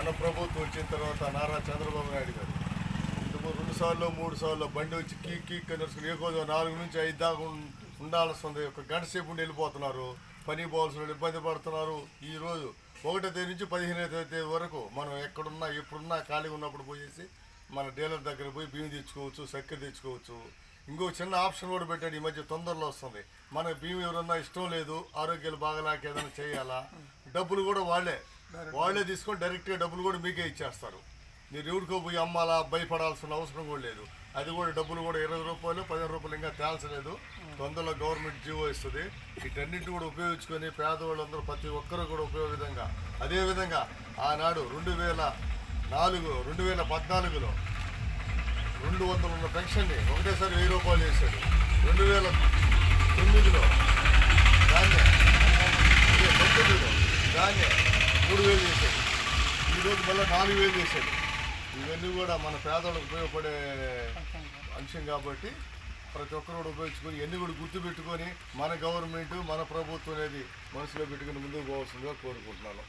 మన ప్రభుత్వం వచ్చిన తర్వాత నారా చంద్రబాబు నాయుడు గారు. ఇంతకు రెండు సార్లు మూడు సార్లు బండి వచ్చి కీ కీ కనుసుకుని ఏ నాలుగు నుంచి ఐదు దాకా ఉండాల్సింది ఒక గంట సేపు ఉండి వెళ్ళిపోతున్నారు. పని పోవాల్సిన ఇబ్బంది పడుతున్నారు. ఈ రోజు ఒకటో తేదీ నుంచి పదిహేనో తేదీ వరకు మనం ఎక్కడున్నా ఎప్పుడున్నా ఖాళీగా ఉన్నప్పుడు పోయేసి మన డీలర్ దగ్గర పోయి బియ్యం తెచ్చుకోవచ్చు చక్కెర తెచ్చుకోవచ్చు. ఇంకో చిన్న ఆప్షన్ కూడా పెట్టాడు. ఈ మధ్య తొందరలో వస్తుంది. మన బియ్యం ఎవరన్నా ఇష్టం లేదు ఆరోగ్యాలు బాగలేక ఏదైనా చేయాలా? డబ్బులు కూడా వాళ్ళే. వాళ్ళే తీసుకొని డైరెక్ట్గా డబ్బులు కూడా మీకే ఇచ్చేస్తారు. మీరు ఎవరికో పోయి అమ్మాలా భయపడాల్సిన అవసరం కూడా లేదు. అది కూడా డబ్బులు కూడా ఇరవై రూపాయలు పదిహేను రూపాయలు ఇంకా తేల్చలేదు. తొందరలో గవర్నమెంట్ జీవో ఇస్తుంది. వీటన్నింటి కూడా ఉపయోగించుకొని పేదవాళ్ళందరూ ప్రతి ఒక్కరూ కూడా ఉపయోగ విధంగా అదేవిధంగా ఆనాడు రెండు వేల నాలుగు రెండు వేల పద్నాలుగులో రెండు వందలు ఉన్న పెన్షన్ని ఒకటేసారి వెయ్యి రూపాయలు వేశాడు. రెండు వేల తొమ్మిదిలో దాన్ని పంతొమ్మిదిలో దాన్ని మూడు వేలు చేశాడు. ఈరోజు మళ్ళీ నాలుగు వేలు చేశాడు. ఇవన్నీ కూడా మన పేదలకు ఉపయోగపడే అంశం కాబట్టి ప్రతి ఒక్కరు కూడా ఉపయోగించుకొని ఎన్ని కూడా గుర్తుపెట్టుకొని మన గవర్నమెంట్ మన ప్రభుత్వం అనేది మనసులో పెట్టుకుని ముందుకు పోవాల్సిందిగా కోరుకుంటున్నాను.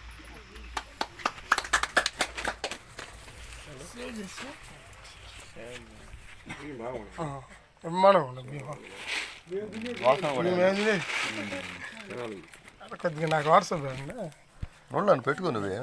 కొద్దిగా నాకు వాట్సాప్ అండి రెండు పెట్టుకుని నువ్వే.